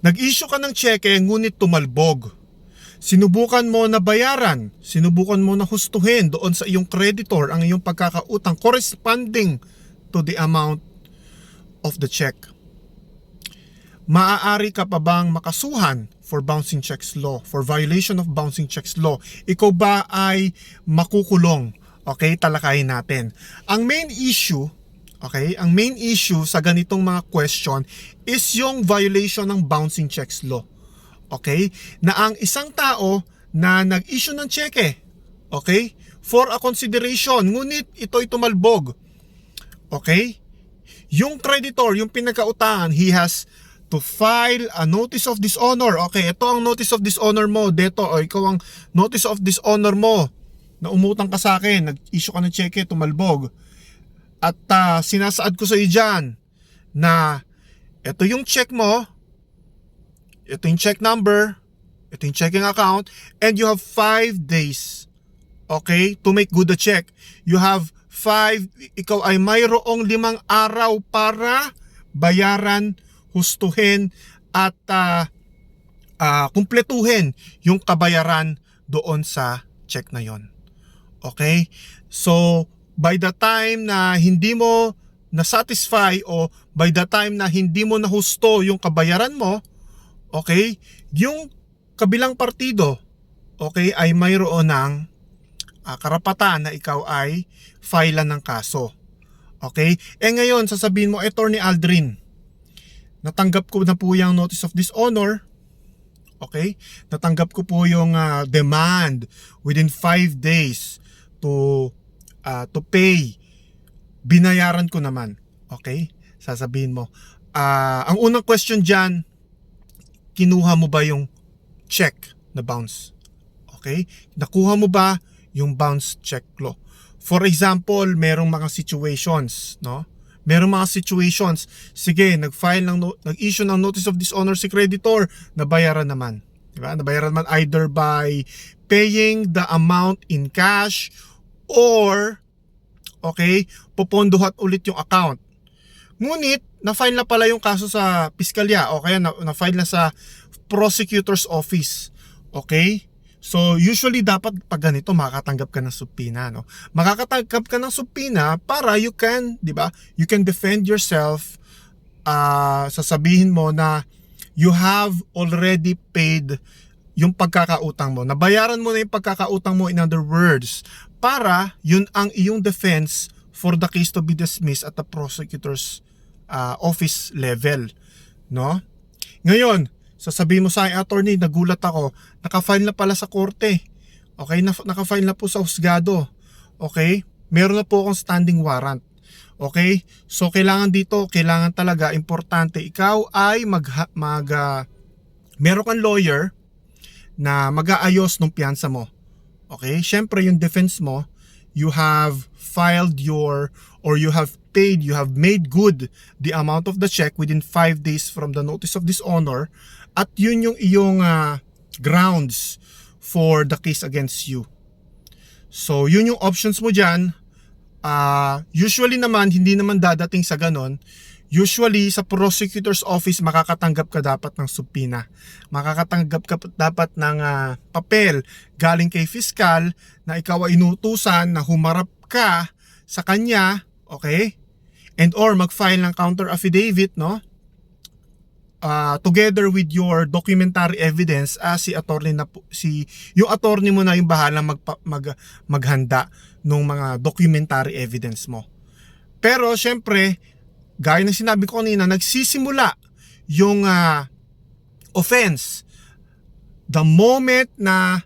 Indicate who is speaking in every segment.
Speaker 1: Nag-issue ka ng cheque ngunit tumalbog. Sinubukan mo na bayaran, sinubukan mo na hustuhin doon sa iyong creditor ang iyong pagkakautang corresponding to the amount of the check. Maaari ka pa bang makasuhan for bouncing checks law, for violation of bouncing checks law? Ikaw ba ay makukulong? Okay, talakayin natin. Ang main issue, okay, ang main issue sa ganitong mga question is yung violation ng bouncing checks law. Okay? Na ang isang tao na nag-issue ng cheque, okay, for a consideration, ngunit ito'y tumalbog. Okay? Yung creditor, yung pinagkautangan, he has to file a notice of dishonor. Okay, ito ang notice of dishonor mo. Deto, o ikaw ang notice of dishonor mo na umutang ka sa akin, nag-issue ka ng cheque, tumalbog. At ah, sinasaad ko sa iyo dyan na ito yung check mo, ito yung check number, ito yung checking account, and you have 5 days, okay, to make good the check. You have 5, ikaw ay mayroong limang araw para bayaran, hustuhin, at ah, ah, kumpletuhin yung kabayaran doon sa check na yon. Okay? So, by the time na hindi mo na-satisfy o by the time na hindi mo nahusto yung kabayaran mo, okay, yung kabilang partido, okay, ay mayroon ng ah, karapatan na ikaw ay filean ng kaso. Okay? Eh ngayon, sasabihin mo, Attorney Aldrin, natanggap ko na po yung notice of dishonor, Okay? Natanggap ko po yung ah, demand within 5 days to ah, to pay. Binayaran ko naman. Okay? Sasabihin mo. ah, ang unang question diyan, kinuha mo ba yung check na bounce? Okay? Nakuha mo ba yung bounce check law? For example, merong mga situations, no? Merong mga situations, sige, nag-file ng no- nag-issue ng notice of dishonor si creditor, nabayaran naman. Di ba? Nabayaran naman either by paying the amount in cash or okay, pupondohat ulit yung account. Ngunit, na-file na pala yung kaso sa piskalya o kaya na- na-file na sa prosecutor's office. Okay? So, usually dapat pag ganito makakatanggap ka ng subpoena, no? Makakatanggap ka ng subpoena para you can, 'di ba? You can defend yourself ah sasabihin mo na you have already paid yung pagkakautang mo. Nabayaran mo na yung pagkakautang mo in other words para yun ang iyong defense for the case to be dismissed at the prosecutor's ah, office level, no? Ngayon, sasabihin mo sa attorney, nagulat ako, naka-file na pala sa korte. Okay, na, naka-file na po sa husgado. Okay? Meron na po akong standing warrant. Okay? So kailangan dito, kailangan talaga importante ikaw ay mag mag ah, meron kang lawyer na mag-aayos ng piyansa mo. Okay? Syempre yung defense mo, you have filed your or you have paid, you have made good the amount of the check within 5 days from the notice of dishonor at yun yung iyong ah, grounds for the case against you. So, yun yung options mo dyan. Ah, usually naman, hindi naman dadating sa ganon. Usually, sa prosecutor's office, makakatanggap ka dapat ng subpoena. Makakatanggap ka dapat ng ah, papel galing kay fiscal na ikaw ay inutusan na humarap ka sa kanya, okay? And or mag-file ng counter affidavit, no? uh, together with your documentary evidence ah, si attorney na si yung attorney mo na yung bahala magpa, mag maghanda ng mga documentary evidence mo. Pero syempre, gaya ng sinabi ko kanina, nagsisimula yung ah, offense the moment na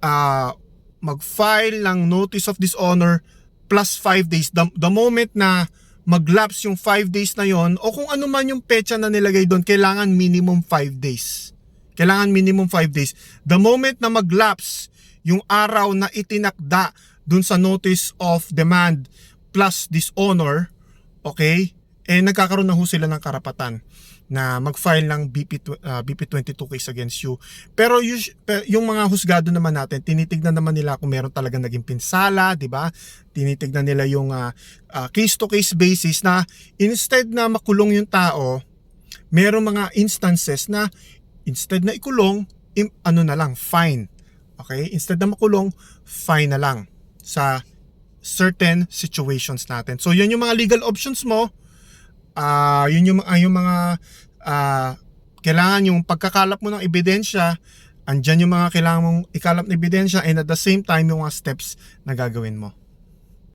Speaker 1: ah, mag-file ng notice of dishonor plus 5 days the, the moment na mag-lapse yung 5 days na yon o kung ano man yung petsa na nilagay doon, kailangan minimum 5 days. Kailangan minimum 5 days. The moment na mag-lapse yung araw na itinakda doon sa notice of demand plus dishonor, okay, eh nagkakaroon na ho sila ng karapatan na mag-file ng BP, ah, BP22 case against you. Pero yung mga husgado naman natin, tinitignan naman nila kung meron talaga naging pinsala, di ba? Tinitignan nila yung ah, ah, case-to-case basis na instead na makulong yung tao, Merong mga instances na instead na ikulong, im- ano na lang, fine. Okay? Instead na makulong, fine na lang sa certain situations natin. So, yun yung mga legal options mo. Ah, yun yung, ah, yung mga ah, kailangan yung pagkakalap mo ng ebidensya, andyan yung mga kailangan mong ikalap na ebidensya and at the same time yung mga steps na gagawin mo.